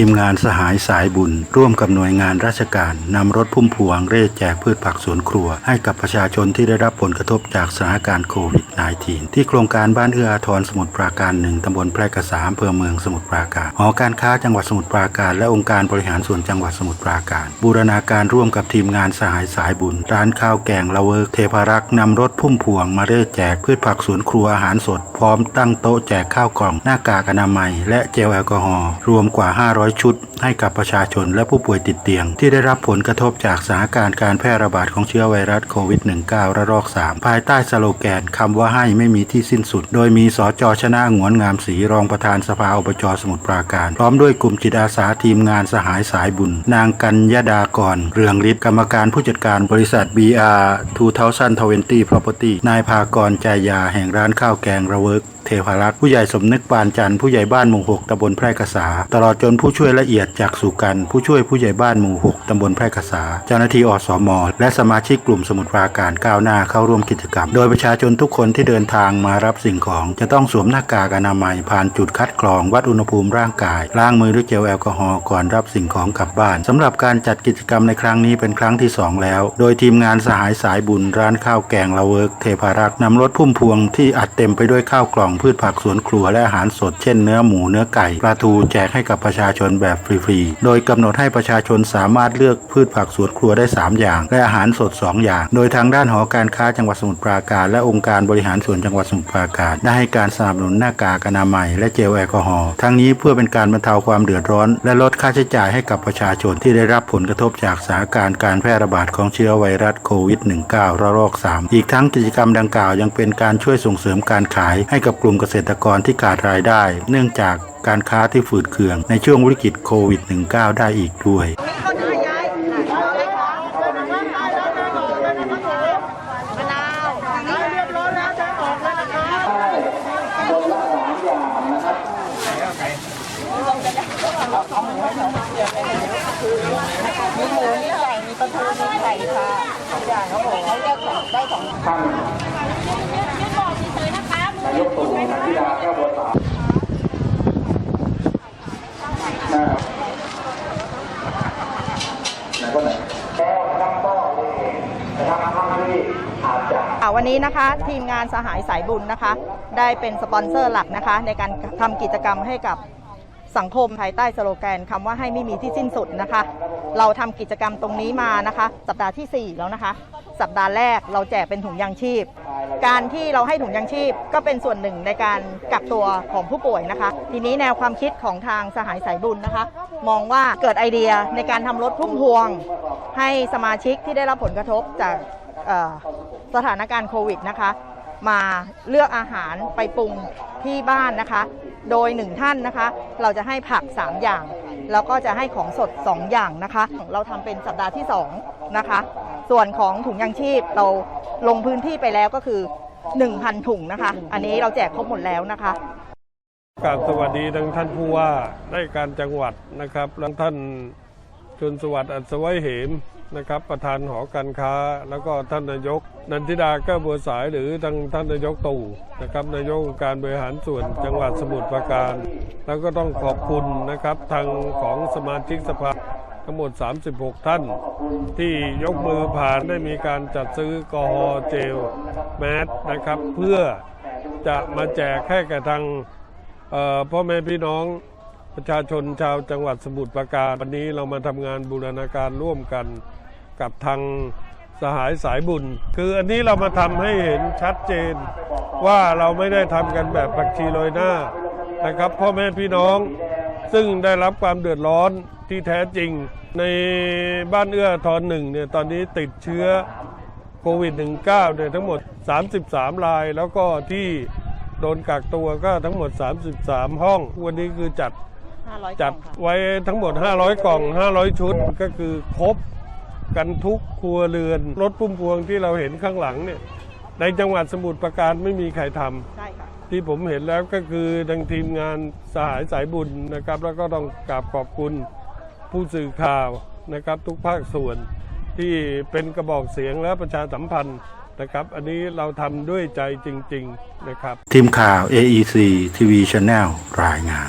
ทีมงานสหายสายบุญ ร่วมกับหน่วยงานราชการนำรถพุ่มพวงเร่แจกพืชผักสวนครัว ให้กับประชาชนที่ได้รับผลกระทบจากสถานการณ์โควิด -19 ที่โครงการบ้านเอื้ออาทรสมุทรปราการหนึ่งตำบลแพรกษาอำเภอเมืองสมุทรปราการหอการค้าจังหวัดสมุทรปราการ และองค์การบริหารส่วนจังหวัดสมุทรปราการ บูรณาการร่วมกับทีมงานสหายสายบุญ ร้านข้าวแกงละเวิร์กเทพารักษ์นำรถพุ่มพวงมาเร่แจกพืชผักสวนครัวอาหารสด พร้อมตั้งโต๊ะแจกข้าวกล่องหน้ากากอนามัย และเจลแอลกอฮอล์รวมกว่า 500ชุด ให้กับประชาชนและผู้ป่วยติดเตียง ที่ได้รับผลกระทบจากสถานการณ์การแพร่ระบาดของเชื้อไวรัสโควิด -19 ระลอก 3 ภายใต้สโลแกนคำว่าให้ไม่มีที่สิ้นสุด โดยมีสจชนะหงวนงามศรีรองประธานสภาอบจสมุทรปราการ พร้อมด้วยกลุ่มจิตอาสาทีมงานสหายสายบุญ นางกัญญาดากร เรืองฤทธิ์กรรมการผู้จัดการบริษัท BR 2020 Property นายภากรใจยาแห่งร้านข้าวแกงระเวิร์กเทพารักษ์ผู้ใหญ่สมนึกปานจันทร์ผู้ใหญ่บ้านหมู่หกตำบลแพร่กษา ตลอดจนผูู้้ช่วยละเอียดจากสุกัน ผู้ช่วยผู้ใหญ่บ้านหมู่หกตำบลแพร่กษา เจ้าหน้าที่อสมและสมาชิกกลุ่มสมุทรปราการก้าวหน้าเข้าร่วมกิจกรรม โดยประชาชนทุกคนที่เดินทางมารับสิ่งของ จะต้องสวมหน้ากากอนามัยผ่านจุดคัดกรอง วัดอุณหภูมิร่างกาย ล้างมือด้วยเจลแอลกอฮอล์ก่อนรับสิ่งของกลับบ้านสำหรับการจัดกิจกรรมในครั้งนี้เป็นครั้งที่สองแล้ว โดยทีมงานสหายสายบุญร้านข้าวแกงละเวิร์กเทพารักษ์นำรถพุ่มพวงที่อัดเต็มไปด้วยข้าวกล่องพืชผักสวนครัวและอาหารสดเช่นเนื้อหมูเนื้อไก่ปลาทูแจกให้กับประชาชนแบบฟรีๆ โดยกำหนดให้ประชาชนสามารถเลือกพืชผักสวนครัวได้ 3 อย่าง และอาหารสด 2 อย่าง โดยทางด้านหอการค้าจังหวัดสมุทรปราการ และองค์การบริหารส่วนจังหวัดสมุทรปราการ ได้ให้การสนับสนุนหน้ากากอนามัย และเจลแอลกอฮอล์ ทั้งนี้เพื่อเป็นการบรรเทาความเดือดร้อน และลดค่าใช้จ่ายให้กับประชาชนที่ได้รับผลกระทบจากสถานการณ์การแพร่ระบาดของเชื้อไวรัสโควิด -19 ระลอก 3 อีกทั้งกิจกรรมดังกล่าวยังเป็นการช่วยส่งเสริมการขายให้กับกลุ่มเกษตรกรที่ขาดรายได้ เนื่องจาก การค้าที่ฝืดเคืองในช่วงวิกฤตโควิด -19 ได้อีกด้วย มีหมูมีไก่มีปลาทูมีไข่ค่ะทุกอย่างครับผมเขาเลืองได้ของนายกตู่นันทิดาแก้วบัวสาวนะครับ ไหนก็ไหนก็น้ำต้อเลยนะครับท่านที่อาจจะอ่าวันนี้นะคะทีมงานสหายสายบุญนะคะ ได้เป็นสปอนเซอร์หลักนะคะ ในการทำกิจกรรมให้กับ สังคมภายใต้สโลแกนคำว่าให้ไม่มีที่สิ้นสุดนะคะ เราทำกิจกรรมตรงนี้มานะคะ สัปดาห์ที่ 4 แล้วนะคะ สัปดาห์แรกเราแจกเป็นถุงยางชีพ การที่เราให้ถุงยางชีพก็เป็นส่วนหนึ่งในการกักตัวของผู้ป่วยนะคะ ทีนี้แนวความคิดของทางสหายสายบุญนะคะ มองว่าเกิดไอเดียในการทำรถพุ่มพวง ให้สมาชิกที่ได้รับผลกระทบจากสถานการณ์โควิดนะคะ มาเลือกอาหารไปปรุงที่บ้านนะคะ โดยหนึ่งท่านนะคะ เราจะให้ผัก 3 อย่าง แล้วก็จะให้ของสด 2 อย่างนะคะ เราทำเป็นสัปดาห์ที่ 2 นะคะ ส่วนของถุงยางชีพเราลงพื้นที่ไปแล้วก็คือ 1,000 ถุงนะคะ อันนี้เราแจกครบหมดแล้วนะคะกราบสวัสดีทั้งท่านผู้ว่าได้การจังหวัดนะครับทั้งท่าน ชนสวัสดิ์อัศวัยเหมนะครับประธานหอการค้า แล้วก็ท่านนายก นันทิดาแก้วบัวสายหรือทางท่านนายกตู่นะครับนายกการบริหารส่วนจังหวัดสมุทรปราการ แล้วก็ต้องขอบคุณนะครับทางของสมาชิกสภาทั้งหมด 36 ท่าน ที่ยกมือผ่านได้มีการจัดซื้อกอฮอเจลแมสนะครับเพื่อจะมาแจกให้กับทางพ่อแม่พี่น้อง ประชาชนชาวจังหวัดสมุทรปราการวันนี้เรามาทำงานบูรณาการร่วมกันกับทางสหายสายบุญ คืออันนี้เรามาทำให้เห็นชัดเจนว่าเราไม่ได้ทำกันแบบผักชีโรยหน้านะครับพ่อแม่พี่น้องซึ่งได้รับความเดือดร้อนที่แท้จริง ในบ้านเอื้อทอนหนึ่งเนี่ยตอนนี้ติดเชื้อโควิด -19 เนี่ยทั้งหมด 33 ราย แล้วก็ที่โดนกักตัวก็ทั้งหมด 33 ห้อง วันนี้คือจัด 500จัดไว้ทั้งหมด 500 กล่อง 500 ชุดก็คือครบกันทุกครัวเรือน รถพุ่มพวงที่เราเห็นข้างหลังเนี่ยในจังหวัดสมุทรปราการไม่มีใครทำ ใช่ค่ะ ที่ผมเห็นแล้วก็คือดังทีมงานสหายสายบุญนะครับ แล้วก็ต้องกราบขอบคุณผู้สื่อข่าวนะครับ ทุกภาคส่วนที่เป็นกระบอกเสียงและประชาสัมพันธ์นะครับ อันนี้เราทำด้วยใจจริง ๆ นะครับ ทีมข่าว AEC TV Channel รายงาน